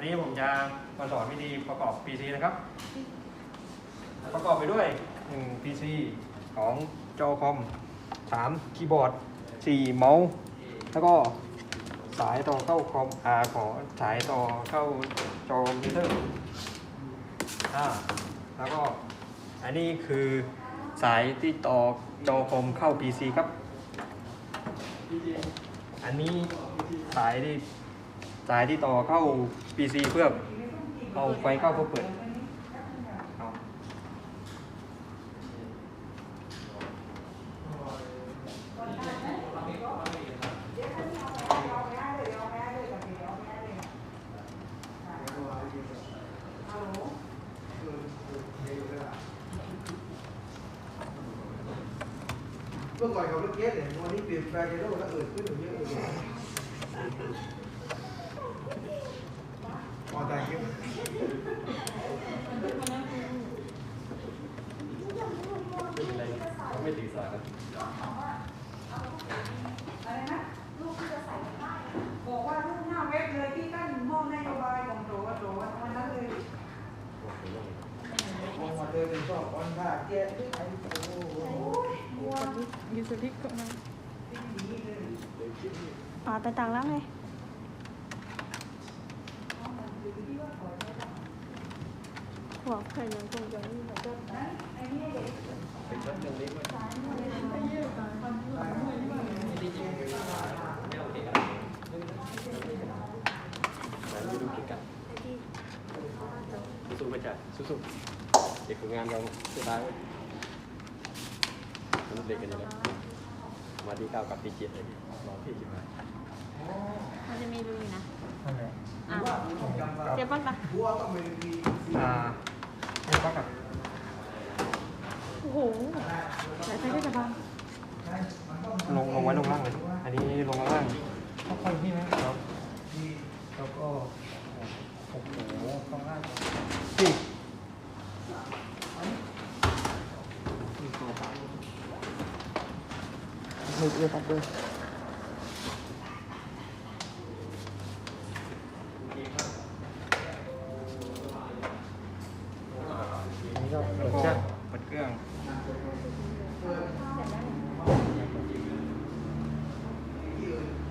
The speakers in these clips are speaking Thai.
วันนี้ผมจะมาสอนวิธีประกอบ PC นะครับ ประกอบไปด้วย 1 PC ของจอคอม 3 คีย์บอร์ด 4 เมาส์ แล้วก็สายต่อเข้าคอมอาขอสายต่อเข้าจอคอมพิวเตอร์อ่าแล้วก็อันนี้คือสายที่ต่อจอคอมเข้า PC ครับ อันนี้สายที่ สายที่ต่อเข้า PC เพื่อเอาไฟเข้าเพื่อเปิดเอาเมื่อก่อนเขาเล็กเยเนี่ยวันนี้เปลี่ยนแปลงในโลกแล้วเอิดขึ้นเยอะเลยพอใจเยอะ ไม่ถือสายครั บอะไรนะลูกที่จะใส่ได้บอกว่าลูกหน้าเว็บเลยที่ตั้งมอนโยบายของโตโตวันนั้นเลยมมาเดินเป็นชอบออนท่าแก้ไอ้โอ้โหยูสลิกก็มาอ๋อแต่ต่างแล้วไงหัวไข่ยังคงจะนี่แบบ ไอ้นี่เด็ก สู้ๆไปจ้ะสู้ๆเด็กฝึกงานเราสุดท้ายมันเด็กกันอยู่แล้วมาที่เก้ากับที่เจ็ดเลยรอพี่จิ๋มมามันจะมีรูอยู่นะนั่นแหละอะว่าต้องจำว่าเดี๋ยวป้อนปะหัวต้องเป็นดีอ่านี่ปักกับโอ้โหสายไฟก็จะบางลงลงไว้ลงล่างเลย อันนี้ลงมาล่างค่อยๆพี่นะครับแล้วก็โอ้โหข้างล่างพี่ มือเอื้อตัดด้วยอันนี้ก็เปิดเครื่องเปิดเครื่อง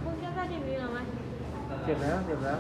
คุณแค่ได้ดีวีแล้วไหมเสร็จแล้วเสร็จแล้ว